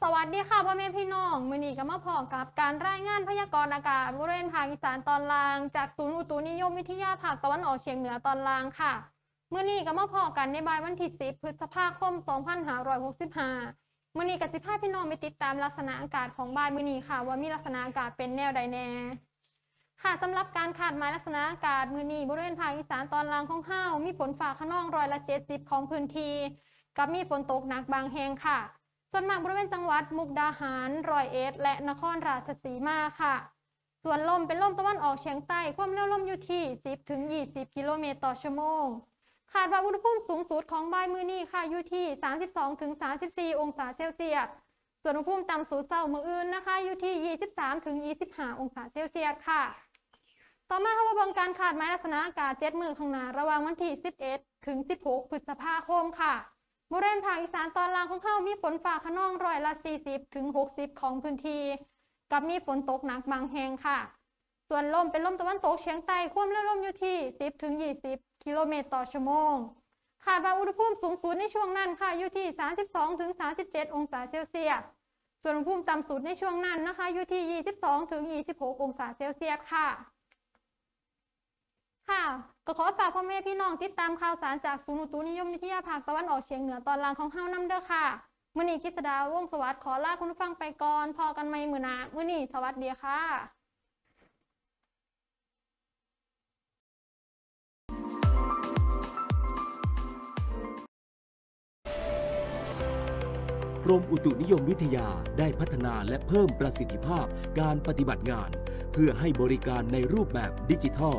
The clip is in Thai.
สวัสดีค่ะพ่อแม่พี่น้องมือนีก็มาพอกับการรายงานพยากรณ์อากาศบริเวณภาคอีสานตอนล่าง จากศูนย์อุตุนิยมวิทยาภาคตะวันออกเฉียงเหนือตอนล่างค่ะมือนีก็มาพอกันในบ่ายวันที่ 10 พฤษภาคม 2565มื้อนี้ก็สิพาพี่น้องไปติดตามลักษณะอากาศของบ่ายมือนีค่ะ ว่ามีลักษณะอากาศเป็นแนวใดแน่ค่ะสำหรับการคาดหมายลักษณะอากาศมือนีบริเวณภาคอีสานตอนล่างของเฮามีฝนฟ้าขนองร้อยละ70ของพื้นที่กับมีฝนตกหนักบางแห่งค่ะ ส่วนมากบริเวณจังหวัด มุกดาหารร้อยเอ็ด และนครราชสีมาค่ะ ส่วนลมเป็นลมตะวันออกเฉียงใต้ ความเร็วลมอยู่ที่ 10ถึง20 กิโลเมตรต่อชั่วโมง คาดว่าอุณหภูมิสูงสุดของบ่ายมื้อนี้ค่ะอยู่ที่ 32ถึง34 องศาเซลเซียส ส่วนอุณหภูมิต่ำสุดเช้ามื้ออื่นนะคะอยู่ที่ 23ถึง25 องศาเซลเซียสค่ะต่อมาค่ะว่าเบิ่งการคาดหมายลักษณะอากาศ7มื้อข้างหน้าระหว่างวันที่ 11 ถึง 16 พฤษภาคมค่ะ บริเวณภาคอีสานตอนล่างของเขามีฝนฟ้าขนองร้อยละ 40ถึง60 ของพื้นที่ กับมีฝนตกหนักบางแห่งค่ะ ส่วนลมเป็นลมตะวันตกเฉียงใต้ความเร็วลมอยู่ที่ 10ถึง20 กิโลเมตรต่อชั่วโมงคาดว่าอุณหภูมิสูงสุดในช่วงนั้นค่ะอยู่ที่ 32ถึง37 องศาเซลเซียส ส่วนอุณหภูมิต่ำสุดในช่วงนั้นนะคะอยู่ที่ 22ถึง26 องศาเซลเซียสค่ะ ค่ะ ก็ขอฝากพ่อแม่พี่น้องติดตามข่าวสารจากศูนย์อุตุนิยมวิทยาภาคตะวันออกเฉียงเหนือตอนล่างของเฮานำเด้อค่ะมื้อนี้กิตดาวงสวัสดิ์ขอลาคุณผู้ฟังไปก่อนพอกันใหม่มื้อหน้ามื้อนี้สวัสดีค่ะกรมอุตุนิยมวิทยาได้พัฒนาและเพิ่มประสิทธิภาพการปฏิบัติงาน เพื่อให้บริการในรูปแบบดิจิทัล